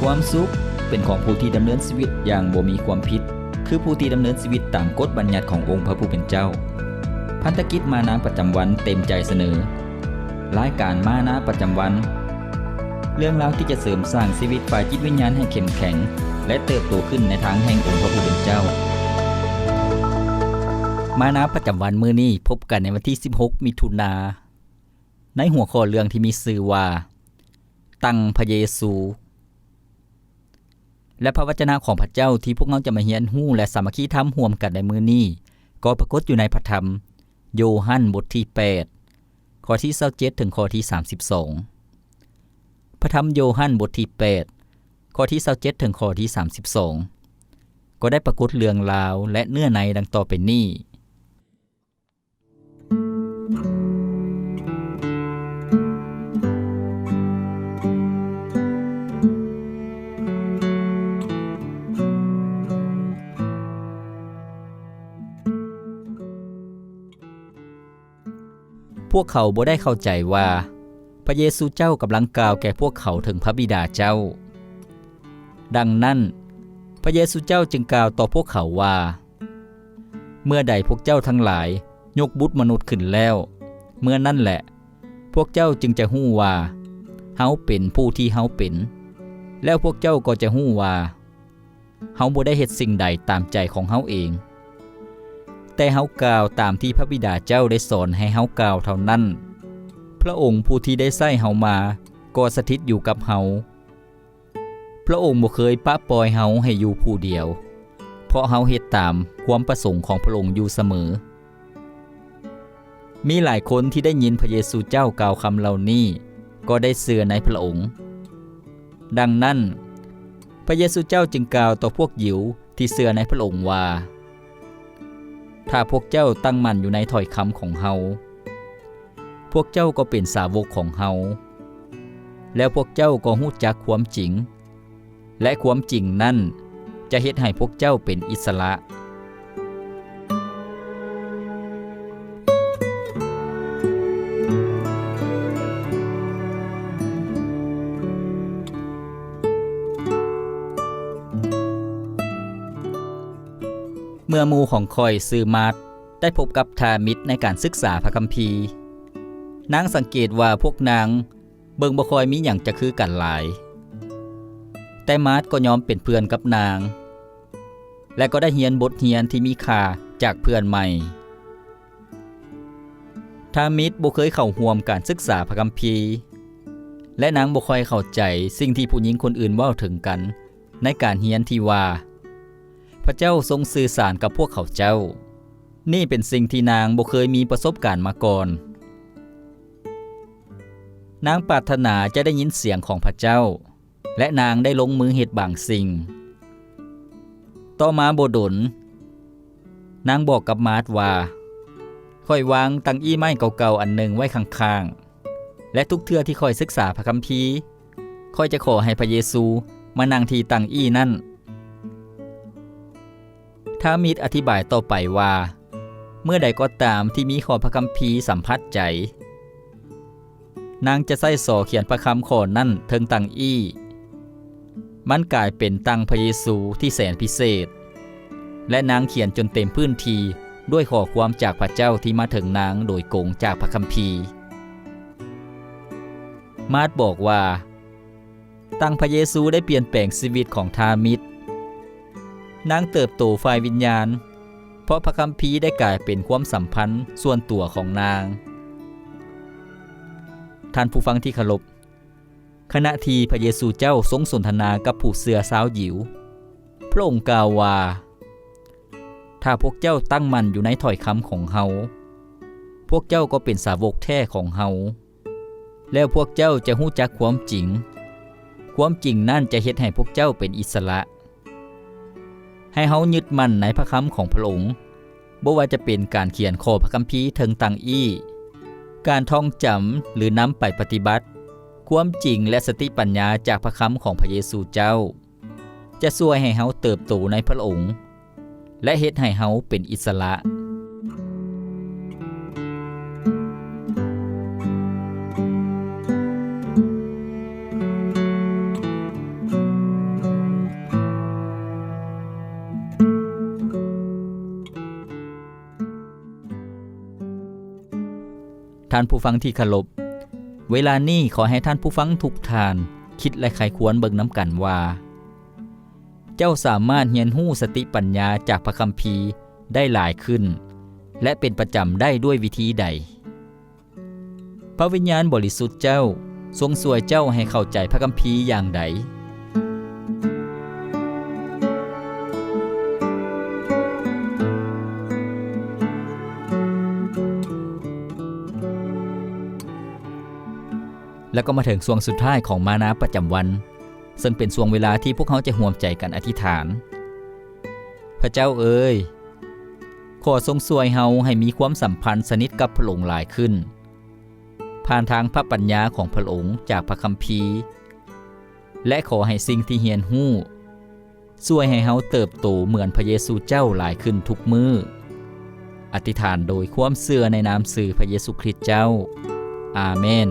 ความสุขเป็นของผู้ที่ดำเนินชีวิตอย่างบ่มีความผิด คือผู้ที่ดำเนินชีวิตตามกฎบัญญัติขององค์พระผู้เป็นเจ้า พันธกิจมานาประจำวันเต็มใจเสนอ รายการมานาประจำวัน เรื่องราวที่จะเสริมสร้างชีวิตฝ่ายจิตวิญญาณให้เข้มแข็ง และเติบโตขึ้นในทางแห่งองค์พระผู้เป็นเจ้า มานาประจำวันมื้อนี้พบกันในวันที่ 16 มิถุนา ในหัวข้อเรื่องที่มีชื่อว่า ตังพระเยซู และพระวจนะของพระเจ้าที่พวกเราจะมาเฮียนหู้และสามัคคีธรรมร่วมกันในมือนี้ก็ปรากฏอยู่ในพระธรรม โยฮันบทที่ 8 ข้อที่27ถึงข้อที่ 32 พระธรรมโยฮันบทที่ 8 ข้อที่27ถึงข้อที่ 32 ก็ได้ปรากฏเรื่องราวและเนื้อในดังต่อไปนี้ วกเขาบ่ได้เข้าใจว่า พระเยซูเจ้ากำลังกล่าวแก่พวกเขาถึงพระบิดาเจ้า ดังนั้น พระเยซูเจ้าจึงกล่าวต่อพวกเขาว่า เมื่อใดพวกเจ้าทั้งหลายยกบุตรมนุษย์ขึ้นแล้ว เมื่อนั่นแหละ พวกเจ้าจึงจะหู้ว่าเฮาเป็นผู้ที่เฮาเป็น แล้วพวกเจ้าก็จะหู้ว่าเฮาบ่ได้เฮ็ดสิ่งใดตามใจของเฮาเอง แต่เฮากล่าวตามที่พระบิดาเจ้าได้สอนให้เฮากล่าวเท่านั้น พระองค์ผู้ที่ได้ใส่เฮามาก็สถิตอยู่กับเฮา พระองค์บ่เคยปะปล่อยเฮาให้อยู่ผู้เดียว เพราะเฮาเฮ็ดตามความประสงค์ของพระองค์อยู่เสมอ มีหลายคนที่ได้ยินพระเยซูเจ้ากล่าวคำเหล่านี้ ก็ได้เสื่อในพระองค์ ดังนั้น พระเยซูเจ้าจึงกล่าวต่อพวกหยิวที่เสื่อในพระองค์ว่า ถ้าพวกเจ้าตั้งมั่นอยู่ในถ้อยคำของเฮา พวกเจ้าก็เป็นสาวกของเฮา แล้วพวกเจ้าก็หู้จักความจริง และความจริงนั่นจะเฮ็ดให้พวกเจ้าเป็นอิสระ เมื่อมูของคอยซื้อมาดได้พบกับทามิตในการศึกษาพระคัมภีร์นางสังเกตว่าพวกนางเบิงบ่คอยมีหยังจะคือกันหลาย แต่มาดก็ยอมเป็นเพื่อนกับนาง และก็ได้เรียนบทเรียนที่มีค่าจากเพื่อนใหม่ทามิตบ่เคยเข้าร่วมการศึกษาพระคัมภีร์ และนางบ่ค่อยเข้าใจสิ่งที่ผู้หญิงคนอื่นเว้าถึงกัน ในการเรียนที่ว่า พระเจ้าทรงสื่อสารกับพวกเขาเจ้า นี่เป็นสิ่งที่นางบ่เคยมีประสบการณ์มาก่อน นางปรารถนาจะได้ยินเสียงของพระเจ้า และนางได้ลงมือเหตุบางสิ่ง ต่อมาโบดลนางบอกกับมาร์ทว่าค่อยวางตังอี้ไม้เก่าๆอันหนึ่งไว้ข้างๆ และทุกเทื่อที่ค่อยศึกษาพระคัมภีร์ค่อยจะขอให้พระเยซูมานั่งที่ตังอี้นั่นามิตรอธิบายต่อไปว่า เมื่อใดก็ตามที่มีข้อพระคัมภีสัมผัสใจ นางจะใส่สอเขียนพระคำขอนั่นเทิงตังอี้ มันกลายเป็นตังพระเยซูที่แสนพิเศษ และนางเขียนจนเต็มพื้นทีด้วยข้อความจากพระเจ้าที่มาถึงนางโดยโกงจากพระคัมภีร์มาดบอกว่า ตังพระเยซูได้เปลี่ยนแปลงชีวิตของทามิตร นางเติบโตฝ่ายวิญญาณ เพราะพระคัมภีร์ได้กลายเป็นความสัมพันธ์ส่วนตัวของนาง ท่านผู้ฟังที่เคารพขณะที่พระเยซูเจ้าทรงสนทนากับผู้เสือสาวหยิว พระองค์กล่าวว่า ถ้าพวกเจ้าตั้งมั่นอยู่ในถ้อยคำของเฮา พวกเจ้าก็เป็นสาวกแท้ของเฮา แล้วพวกเจ้าจะหู้จักความจริง ความจริงนั่นจะเฮ็ดให้พวกเจ้าเป็นอิสระ ให้เฮายึดมั่นในพระคำของพระองค์บ่ว่าจะเป็นการเขียนข้อพระคัมภีร์เทิงตังอี้ การท่องจำหรือนำไปปฏิบัติ ความจริงและสติปัญญาจากพระคำของพระเยซูเจ้า จะช่วยให้เฮาเติบโตในพระองค์ และเฮ็ดให้เฮาเป็นอิสระ ท่านผู้ฟังที่เคารพเวลานี้ขอให้ท่านผู้ฟังทุกทาน คิดและใครควรเบิ่งน้ำกันว่า เจ้าสามารถเรียนรู้สติปัญญาจากพระคัมภีร์ได้หลายขึ้น และเป็นประจำได้ด้วยวิธีใด พระวิญญาณบริสุทธิ์เจ้าทรงสวยเจ้าให้เข้าใจพระคัมภีร์อย่างใด แล้วก็มาถึงช่วงสุดท้ายของมานาประจำวัน ซึ่งเป็นช่วงเวลาที่พวกเขาจะห่วมใจกันอธิษฐาน พระเจ้าเอ๋ยขอทรงสวยเฮาให้มีความสัมพันธ์สนิทกับพระองค์หลายขึ้น ผ่านทางพระปัญญาของพระองค์จากพระคัมภีร์ และขอให้สิ่งที่เฮียนหู้ช่วยให้เฮาเติบโตเหมือนพระเยซูเจ้าหลายขึ้นทุกมืออธิษฐานโดยความเสื่อในนามสื่อพระเยซูคริสต์เจ้า อาเมน